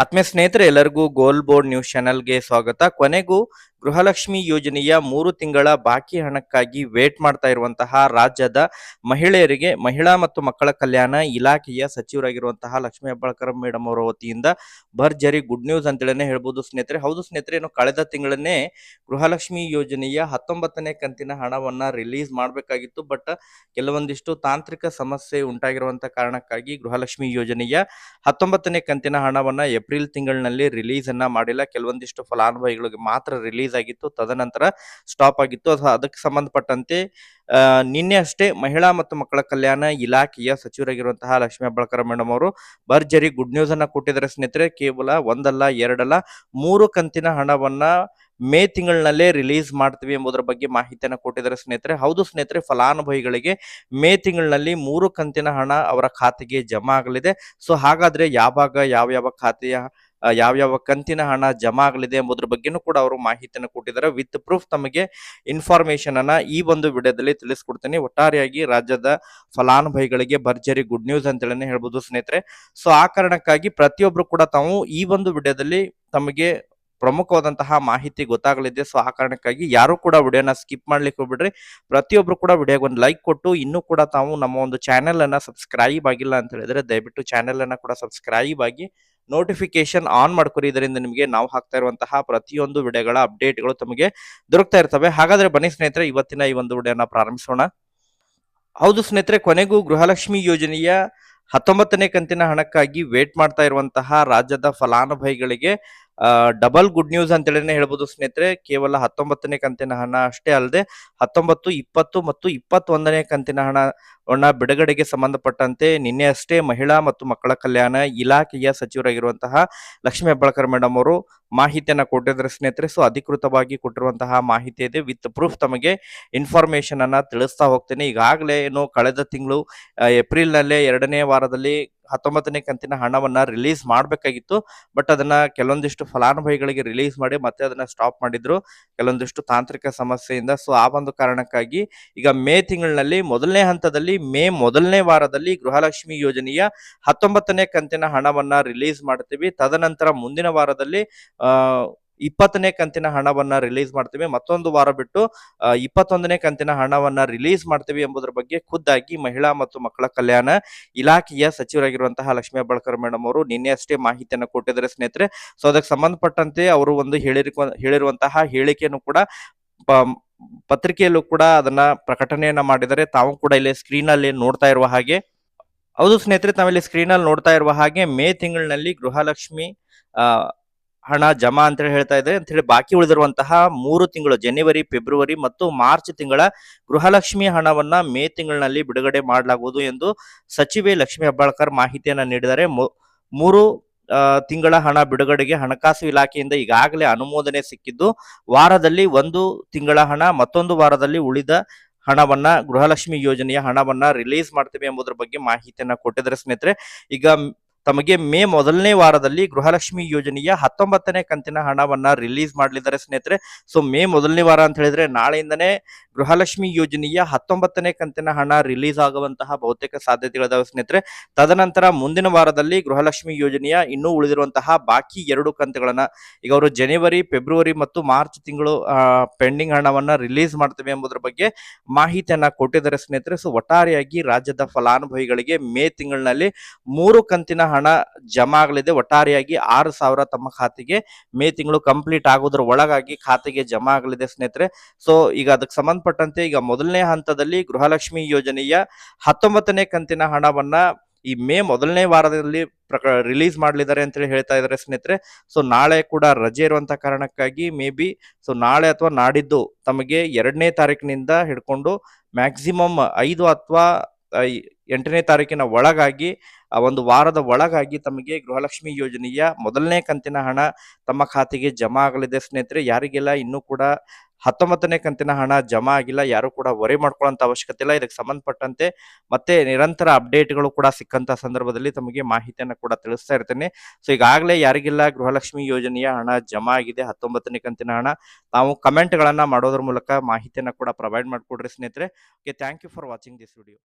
ಆತ್ಮೀಯ ಸ್ನೇಹಿತರೆ ಎಲ್ಲರಿಗೂ ಗೋಲ್ ಬೋರ್ಡ್ ನ್ಯೂಸ್ ಚಾನೆಲ್ಗೆ ಸ್ವಾಗತ. ಕೊನೆಗೂ ಗೃಹಲಕ್ಷ್ಮಿ ಯೋಜನೆಯ ಮೂರು ತಿಂಗಳ ಬಾಕಿ ಹಣಕ್ಕಾಗಿ ವೇಟ್ ಮಾಡ್ತಾ ಇರುವಂತಹ ರಾಜ್ಯದ ಮಹಿಳೆಯರಿಗೆ ಮಹಿಳಾ ಮತ್ತು ಮಕ್ಕಳ ಕಲ್ಯಾಣ ಇಲಾಖೆಯ ಸಚಿವರಾಗಿರುವಂತಹ ಲಕ್ಷ್ಮೀ ಹೆಬ್ಬಾಳ್ಕರ್ ಮೇಡಮ್ ಅವರ ವತಿಯಿಂದ ಭರ್ಜರಿ ಗುಡ್ ನ್ಯೂಸ್ ಅಂತೇಳಿ ಹೇಳ್ಬೋದು ಸ್ನೇಹಿತರೆ. ಹೌದು ಸ್ನೇಹಿತರೆ ಏನು ಕಳೆದ ತಿಂಗಳನ್ನೇ ಗೃಹಲಕ್ಷ್ಮಿ ಯೋಜನೆಯ ಹತ್ತೊಂಬತ್ತನೇ ಕಂತಿನ ಹಣವನ್ನ ರಿಲೀಸ್ ಮಾಡಬೇಕಾಗಿತ್ತು. ಬಟ್ ಕೆಲವೊಂದಿಷ್ಟು ತಾಂತ್ರಿಕ ಸಮಸ್ಯೆ ಉಂಟಾಗಿರುವಂತಹ ಕಾರಣಕ್ಕಾಗಿ ಗೃಹಲಕ್ಷ್ಮಿ ಯೋಜನೆಯ ಹತ್ತೊಂಬತ್ತನೇ ಕಂತಿನ ಹಣವನ್ನ ಏಪ್ರಿಲ್ ತಿಂಗಳಿನಲ್ಲಿ ರಿಲೀಸ್ ಅನ್ನ ಮಾಡಿಲ್ಲ. ಕೆಲವೊಂದಿಷ್ಟು ಫಲಾನುಭವಿಗಳಿಗೆ ಮಾತ್ರ ರಿಲೀಸ್ ಆಗಿತ್ತು, ತದನಂತರ ಸ್ಟಾಪ್ ಆಗಿತ್ತು. ಅಥವಾ ಅದಕ್ಕೆ ಸಂಬಂಧಪಟ್ಟಂತೆ ನಿನ್ನೆ ಅಷ್ಟೇ ಮಹಿಳಾ ಮತ್ತು ಮಕ್ಕಳ ಕಲ್ಯಾಣ ಇಲಾಖೆಯ ಸಚಿವರಾಗಿರುವಂತಹ ಲಕ್ಷ್ಮೀ ಹೆಬ್ಬಾಳ್ಕರ್ ಮೇಡಮ್ ಅವರು ಭರ್ಜರಿ ಗುಡ್ ನ್ಯೂಸ್ ಅನ್ನ ಕೊಟ್ಟಿದ್ದಾರೆ ಸ್ನೇಹಿತರೆ. ಕೇವಲ ಒಂದಲ್ಲ, ಎರಡಲ್ಲ, ಮೂರು ಕಂತಿನ ಹಣವನ್ನ ಮೇ ತಿಂಗಳಿನಲ್ಲೇ ರಿಲೀಸ್ ಮಾಡ್ತೀವಿ ಎಂಬುದರ ಬಗ್ಗೆ ಮಾಹಿತಿಯನ್ನು ಕೊಟ್ಟಿದ್ದಾರೆ ಸ್ನೇಹಿತರೆ. ಹೌದು ಸ್ನೇಹಿತರೆ, ಫಲಾನುಭವಿಗಳಿಗೆ ಮೇ ತಿಂಗಳಿನಲ್ಲಿ ಮೂರು ಕಂತಿನ ಹಣ ಅವರ ಖಾತೆಗೆ ಜಮಾ ಆಗಲಿದೆ. ಸೊ, ಹಾಗಾದ್ರೆ ಯಾವಾಗ ಯಾವ ಯಾವ ಖಾತೆಯ ಆ, ಯಾವ ಕಂತಿನ ಹಣ ಜಮಾ ಆಗಲಿದೆ ಎಂಬುದ್ರ ಬಗ್ಗೆನೂ ಕೂಡ ಅವರು ಮಾಹಿತಿಯನ್ನು ಕೊಟ್ಟಿದ್ದಾರೆ. ವಿತ್ ಪ್ರೂಫ್ ತಮಗೆ ಇನ್ಫಾರ್ಮೇಶನ್ ಅನ್ನ ಈ ಒಂದು ವಿಡಿಯೋದಲ್ಲಿ ತಿಳಿಸ್ಕೊಡ್ತೀನಿ. ಒಟ್ಟಾರೆಯಾಗಿ ರಾಜ್ಯದ ಫಲಾನುಭವಿಗಳಿಗೆ ಭರ್ಜರಿ ಗುಡ್ ನ್ಯೂಸ್ ಅಂತೇಳಿ ಹೇಳ್ಬೋದು ಸ್ನೇಹಿತರೆ. ಸೊ ಆ ಕಾರಣಕ್ಕಾಗಿ ಪ್ರತಿಯೊಬ್ರು ಕೂಡ ತಾವು ಈ ಒಂದು ವಿಡಿಯೋದಲ್ಲಿ ತಮಗೆ ಪ್ರಮುಖವಾದಂತಹ ಮಾಹಿತಿ ಗೊತ್ತಾಗಲಿದೆ. ಸೊ ಆ ಕಾರಣಕ್ಕಾಗಿ ಯಾರು ಕೂಡ ವಿಡಿಯೋನ ಸ್ಕಿಪ್ ಮಾಡ್ಲಿಕ್ಕೆ ಹೋಗ್ಬಿಡ್ರಿ. ಪ್ರತಿಯೊಬ್ರು ಕೂಡ ವಿಡಿಯೋಗೆ ಒಂದು ಲೈಕ್ ಕೊಟ್ಟು ಇನ್ನೂ ಕೂಡ ತಾವು ನಮ್ಮ ಒಂದು ಚಾನೆಲ್ ಅನ್ನ ಸಬ್ಸ್ಕ್ರೈಬ್ ಆಗಿಲ್ಲ ಅಂತ ಹೇಳಿದ್ರೆ ದಯವಿಟ್ಟು ಚಾನೆಲ್ ಅನ್ನ ಕೂಡ ಸಬ್ಸ್ಕ್ರೈಬ್ ಆಗಿ ನೋಟಿಫಿಕೇಶನ್ ಆನ್ ಮಾಡ್ಕೊರಿ ಇದರಿಂದ ನಿಮಗೆ ನಾವು ಹಾಕ್ತಾ ಇರುವಂತಹ ಪ್ರತಿಯೊಂದು ವಿಡಿಯೋಗಳ ಅಪ್ಡೇಟ್ಗಳು ತಮಗೆ ದೊರಕ್ತಾ ಇರ್ತವೆ. ಹಾಗಾದ್ರೆ ಬನ್ನಿ ಸ್ನೇಹಿತರೆ, ಇವತ್ತಿನ ಈ ಒಂದು ವಿಡಿಯೋನ ಪ್ರಾರಂಭಿಸೋಣ. ಹೌದು ಸ್ನೇಹಿತರೆ, ಕೊನೆಗೂ ಗೃಹಲಕ್ಷ್ಮಿ ಯೋಜನೆಯ ಹತ್ತೊಂಬತ್ತನೇ ಕಂತಿನ ಹಣಕ್ಕಾಗಿ ವೇಟ್ ಮಾಡ್ತಾ ಇರುವಂತಹ ರಾಜ್ಯದ ಫಲಾನುಭವಿಗಳಿಗೆ ಡಬಲ್ ಗುಡ್ ನ್ಯೂಸ್ ಅಂತೇಳಿನೇ ಹೇಳ್ಬೋದು ಸ್ನೇಹಿತರೆ. ಕೇವಲ ಹತ್ತೊಂಬತ್ತನೇ ಕಂತಿನ ಹಣ ಅಷ್ಟೇ ಅಲ್ಲದೆ, ಹತ್ತೊಂಬತ್ತು, ಇಪ್ಪತ್ತು ಮತ್ತು ಇಪ್ಪತ್ತೊಂದನೇ ಕಂತಿನ ಹಣವನ್ನ ಬಿಡುಗಡೆಗೆ ಸಂಬಂಧಪಟ್ಟಂತೆ ನಿನ್ನೆ ಅಷ್ಟೇ ಮಹಿಳಾ ಮತ್ತು ಮಕ್ಕಳ ಕಲ್ಯಾಣ ಇಲಾಖೆಯ ಸಚಿವರಾಗಿರುವಂತಹ ಲಕ್ಷ್ಮೀ ಹೆಬ್ಬಾಳ್ಕರ್ ಮೇಡಮ್ ಅವರು ಮಾಹಿತಿಯನ್ನ ಕೊಟ್ಟಿದ್ದಾರೆ ಸ್ನೇಹಿತರೆ. ಸೊ ಅಧಿಕೃತವಾಗಿ ಕೊಟ್ಟಿರುವಂತಹ ಮಾಹಿತಿ ಇದೆ. ವಿತ್ ಪ್ರೂಫ್ ತಮಗೆ ಇನ್ಫಾರ್ಮೇಶನ್ ಅನ್ನ ತಿಳಿಸ್ತಾ ಹೋಗ್ತೇನೆ. ಈಗಾಗಲೇ ಏನು ಕಳೆದ ತಿಂಗಳು ಏಪ್ರಿಲ್ ನಲ್ಲೇ ಎರಡನೇ ವಾರದಲ್ಲಿ ಹತ್ತೊಂಬತ್ತನೇ ಕಂತಿನ ಹಣವನ್ನ ರಿಲೀಸ್ ಮಾಡಬೇಕಾಗಿತ್ತು ಬಟ್ ಅದನ್ನ ಕೆಲವೊಂದಿಷ್ಟು ಫಲಾನುಭವಿಗಳಿಗೆ ರಿಲೀಸ್ ಮಾಡಿ ಮತ್ತೆ ಅದನ್ನ ಸ್ಟಾಪ್ ಮಾಡಿದ್ರು. ಕೆಲವೊಂದಿಷ್ಟು ತಾಂತ್ರಿಕ ಸಮಸ್ಯೆಯಿಂದ ಸೊ ಆ ಒಂದು ಕಾರಣಕ್ಕಾಗಿ ಈಗ ಮೇ ತಿಂಗಳಿನಲ್ಲಿ ಮೊದಲನೇ ಹಂತದಲ್ಲಿ, ಮೇ ಮೊದಲನೇ ವಾರದಲ್ಲಿ ಗೃಹಲಕ್ಷ್ಮಿ ಯೋಜನೆಯ ಹತ್ತೊಂಬತ್ತನೇ ಕಂತಿನ ಹಣವನ್ನ ರಿಲೀಸ್ ಮಾಡ್ತೀವಿ. ತದನಂತರ ಮುಂದಿನ ವಾರದಲ್ಲಿ ಇಪ್ಪತ್ತನೇ ಕಂತಿನ ಹಣವನ್ನ ರಿಲೀಸ್ ಮಾಡ್ತೀವಿ. ಮತ್ತೊಂದು ವಾರ ಬಿಟ್ಟು ಇಪ್ಪತ್ತೊಂದನೇ ಕಂತಿನ ಹಣವನ್ನ ರಿಲೀಸ್ ಮಾಡ್ತೀವಿ ಎಂಬುದರ ಬಗ್ಗೆ ಖುದ್ದಾಗಿ ಮಹಿಳಾ ಮತ್ತು ಮಕ್ಕಳ ಕಲ್ಯಾಣ ಇಲಾಖೆಯ ಸಚಿವರಾಗಿರುವಂತಹ ಲಕ್ಷ್ಮೀ ಹೆಬ್ಬಾಳ್ಕರ್ ಮೇಡಮ್ ಅವರು ನಿನ್ನೆ ಅಷ್ಟೇ ಮಾಹಿತಿಯನ್ನು ಕೊಟ್ಟಿದ್ದಾರೆ ಸ್ನೇಹಿತರೆ. ಸೊ ಅದಕ್ಕೆ ಸಂಬಂಧಪಟ್ಟಂತೆ ಅವರು ಒಂದು ಹೇಳಿರುವ ಹೇಳಿರುವಂತಹ ಹೇಳಿಕೆಯನ್ನು ಕೂಡ ಪತ್ರಿಕೆಯಲ್ಲೂ ಕೂಡ ಅದನ್ನ ಪ್ರಕಟಣೆಯನ್ನ ಮಾಡಿದರೆ ತಾವು ಕೂಡ ಇಲ್ಲಿ ಸ್ಕ್ರೀನ್ ಅಲ್ಲಿ ನೋಡ್ತಾ ಇರುವ ಹಾಗೆ. ಹೌದು ಸ್ನೇಹಿತರೆ ತಾವಿಲ್ಲಿ ಸ್ಕ್ರೀನ್ ಅಲ್ಲಿ ನೋಡ್ತಾ ಇರುವ ಹಾಗೆ ಮೇ ತಿಂಗಳಿನಲ್ಲಿ ಗೃಹಲಕ್ಷ್ಮಿ ಹಣ ಜಮಾ ಅಂತ ಹೇಳಿ ಹೇಳ್ತಾ ಇದೆ ಅಂತ ಹೇಳಿ ಬಾಕಿ ಉಳಿದಿರುವಂತಹ ಮೂರು ತಿಂಗಳು ಜನವರಿ ಫೆಬ್ರವರಿ ಮತ್ತು ಮಾರ್ಚ್ ತಿಂಗಳ ಗೃಹಲಕ್ಷ್ಮಿ ಹಣವನ್ನ ಮೇ ತಿಂಗಳಿನಲ್ಲಿ ಬಿಡುಗಡೆ ಮಾಡಲಾಗುವುದು ಎಂದು ಸಚಿವೆ ಲಕ್ಷ್ಮಿ ಹೆಬ್ಬಾಳ್ಕರ್ ಮಾಹಿತಿಯನ್ನ ನೀಡಿದ್ದಾರೆ. ಮೂರು ತಿಂಗಳ ಹಣ ಬಿಡುಗಡೆಗೆ ಹಣಕಾಸು ಇಲಾಖೆಯಿಂದ ಈಗಾಗಲೇ ಅನುಮೋದನೆ ಸಿಕ್ಕಿದ್ದು ವಾರದಲ್ಲಿ ಒಂದು ತಿಂಗಳ ಹಣ, ಮತ್ತೊಂದು ವಾರದಲ್ಲಿ ಉಳಿದ ಹಣವನ್ನ ಗೃಹಲಕ್ಷ್ಮಿ ಯೋಜನೆಯ ಹಣವನ್ನ ರಿಲೀಸ್ ಮಾಡ್ತೇವೆ ಎಂಬುದರ ಬಗ್ಗೆ ಮಾಹಿತಿಯನ್ನ ಕೊಟ್ಟಿದ್ದಾರೆ ಸ್ನೇಹಿತರೆ. ಈಗ ತಮಗೆ ಮೇ ಮೊದಲನೇ ವಾರದಲ್ಲಿ ಗೃಹಲಕ್ಷ್ಮಿ ಯೋಜನೆಯ ಹತ್ತೊಂಬತ್ತನೇ ಕಂತಿನ ಹಣವನ್ನ ರಿಲೀಸ್ ಮಾಡಲಿದ್ದಾರೆ ಸ್ನೇಹಿತರೆ. ಸೊ ಮೇ ಮೊದಲನೇ ವಾರ ಅಂತ ಹೇಳಿದ್ರೆ ನಾಳೆಯಿಂದನೇ ಗೃಹಲಕ್ಷ್ಮಿ ಯೋಜನೆಯ ಹತ್ತೊಂಬತ್ತನೇ ಕಂತಿನ ಹಣ ರಿಲೀಸ್ ಆಗುವಂತಹ ಬಹುತೇಕ ಸಾಧ್ಯತೆಗಳಿದಾವೆ ಸ್ನೇಹಿತರೆ. ತದನಂತರ ಮುಂದಿನ ವಾರದಲ್ಲಿ ಗೃಹಲಕ್ಷ್ಮಿ ಯೋಜನೆಯ ಇನ್ನೂ ಉಳಿದಿರುವಂತಹ ಬಾಕಿ ಎರಡು ಕಂತುಗಳನ್ನ ಈಗ ಅವರು ಜನವರಿ, ಫೆಬ್ರವರಿ ಮತ್ತು ಮಾರ್ಚ್ ತಿಂಗಳು ಪೆಂಡಿಂಗ್ ಹಣವನ್ನ ರಿಲೀಸ್ ಮಾಡ್ತೇವೆ ಎಂಬುದರ ಬಗ್ಗೆ ಮಾಹಿತಿಯನ್ನ ಕೊಟ್ಟಿದ್ದಾರೆ ಸ್ನೇಹಿತರೆ. ಸೊ, ಒಟ್ಟಾರೆಯಾಗಿ ರಾಜ್ಯದ ಫಲಾನುಭವಿಗಳಿಗೆ ಮೇ ತಿಂಗಳಿನಲ್ಲಿ ಮೂರು ಕಂತಿನ ಹಣ ಜಮಾ ಆಗಲಿದೆ. ಒಟ್ಟಾರೆಯಾಗಿ ಆರು ಸಾವಿರ ತಮ್ಮ ಖಾತೆಗೆ ಮೇ ತಿಂಗಳು ಕಂಪ್ಲೀಟ್ ಆಗೋದ್ರ ಒಳಗಾಗಿ ಖಾತೆಗೆ ಜಮಾ ಆಗಲಿದೆ ಸ್ನೇಹಿತರೆ. ಸೊ, ಈಗ ಅದಕ್ಕೆ ಸಂಬಂಧಪಟ್ಟಂತೆ ಈಗ ಮೊದಲನೇ ಹಂತದಲ್ಲಿ ಗೃಹಲಕ್ಷ್ಮಿ ಯೋಜನೆಯ ಹತ್ತೊಂಬತ್ತನೇ ಕಂತಿನ ಹಣವನ್ನ ಈ ಮೇ ಮೊದಲನೇ ವಾರದಲ್ಲಿ ಪ್ರಕ ರಿಲೀಸ್ ಮಾಡಲಿದ್ದಾರೆ ಅಂತೇಳಿ ಹೇಳ್ತಾ ಇದ್ದಾರೆ ಸ್ನೇಹಿತರೆ. ಸೊ ನಾಳೆ ಕೂಡ ರಜೆ ಇರುವಂತಹ ಕಾರಣಕ್ಕಾಗಿ ಮೇ ಬಿ ಸೊ ನಾಳೆ ಅಥವಾ ನಾಡಿದ್ದು ತಮಗೆ ಎರಡನೇ ತಾರೀಕಿನಿಂದ ಹಿಡ್ಕೊಂಡು ಮ್ಯಾಕ್ಸಿಮಮ್ ಐದು ಅಥವಾ ಎಂಟನೇ ತಾರೀಕಿನ ಒಳಗಾಗಿ ಒಂದು ವಾರದ ಒಳಗಾಗಿ ತಮಗೆ ಗೃಹಲಕ್ಷ್ಮಿ ಯೋಜನೆಯ ಮೊದಲನೇ ಕಂತಿನ ಹಣ ತಮ್ಮ ಖಾತೆಗೆ ಜಮಾ ಆಗಲಿದೆ ಸ್ನೇಹಿತರೆ. ಯಾರಿಗೆಲ್ಲ ಇನ್ನೂ ಕೂಡ ಹತ್ತೊಂಬತ್ತನೇ ಕಂತಿನ ಹಣ ಜಮಾ ಆಗಿಲ್ಲ, ಯಾರು ಕೂಡ ವರಿ ಮಾಡ್ಕೊಳ್ಳೋಂತ ಅವಶ್ಯಕತೆ ಇಲ್ಲ. ಇದಕ್ಕೆ ಸಂಬಂಧಪಟ್ಟಂತೆ ಮತ್ತೆ ನಿರಂತರ ಅಪ್ಡೇಟ್ಗಳು ಕೂಡ ಸಿಕ್ಕಂತ ಸಂದರ್ಭದಲ್ಲಿ ತಮಗೆ ಮಾಹಿತಿಯನ್ನು ಕೂಡ ತಿಳಿಸ್ತಾ ಇರ್ತೇನೆ. ಸೊ ಈಗಾಗಲೇ ಯಾರಿಗಿಲ್ಲ ಗೃಹಲಕ್ಷ್ಮಿ ಯೋಜನೆಯ ಹಣ ಜಮಾ ಆಗಿದೆ, ಹತ್ತೊಂಬತ್ತನೇ ಕಂತಿನ ಹಣ. ತಾವು ಕಮೆಂಟ್ ಗಳನ್ನ ಮಾಡೋದ್ರ ಮೂಲಕ ಮಾಹಿತಿಯನ್ನು ಕೂಡ ಪ್ರೊವೈಡ್ ಮಾಡಿಕೊಡ್ರಿ ಸ್ನೇಹಿತರೆ. Okay thank you for watching this video